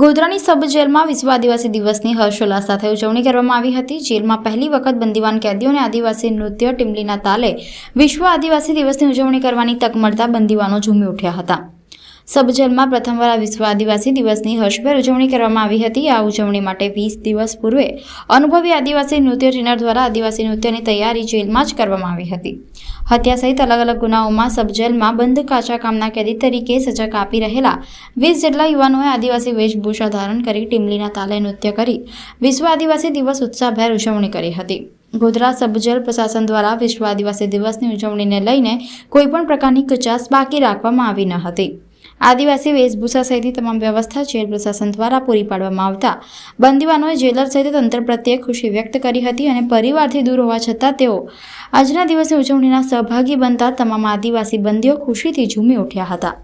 ગોધરાની સબ જેલમાં વિશ્વ આદિવાસી દિવસની હર્ષોલ્લાસ સાથે ઉજવણી કરવામાં આવી હતી. જેલમાં પહેલી વખત બંદીવાન કેદીઓને આદિવાસી નૃત્ય ટીમલીના તાલે વિશ્વ આદિવાસી દિવસની ઉજવણી કરવાની તક મળતા બંદીવાનો ઝૂમી ઉઠ્યા હતા. સબ જેલમાં પ્રથમવાર વિશ્વ આદિવાસી દિવસની હર્ષભેર ઉજવણી કરવામાં આવી હતી. આ ઉજવણી માટે વીસ દિવસ પૂર્વે અનુભવી આદિવાસી નૃત્ય ટ્રેનર દ્વારા આદિવાસી નૃત્યની તૈયારી જેલમાં જ કરવામાં આવી હતી. હત્યા સહિત અલગ અલગ ગુનાઓમાં સબજેલમાં બંધ કાચા કામના કેદી તરીકે સજા કાપી રહેલા વીસ જેટલા યુવાનોએ આદિવાસી વેશભૂષા ધારણ કરી ટીમલીના તાલે નૃત્ય કરી વિશ્વ આદિવાસી દિવસ ઉત્સાહભેર ઉજવણી કરી હતી. ગોધરા સબજેલ પ્રશાસન દ્વારા વિશ્વ આદિવાસી દિવસની ઉજવણીને લઈને કોઈપણ પ્રકારની કચાસ બાકી રાખવામાં આવી ન હતી. આદિવાસી વેશભૂષા સહિતની તમામ વ્યવસ્થા જેલ પ્રશાસન દ્વારા પૂરી પાડવામાં આવતા. બંદીવાનોએ જેલર સહિત તંત્ર પ્રત્યે ખુશી વ્યક્ત કરી હતી અને પરિવારથી દૂર હોવા છતાં તેઓ આજના દિવસે ઉજવણીના સહભાગી બનતા તમામ આદિવાસી બંદીઓ ખુશીથી ઝૂમી ઉઠ્યા હતા.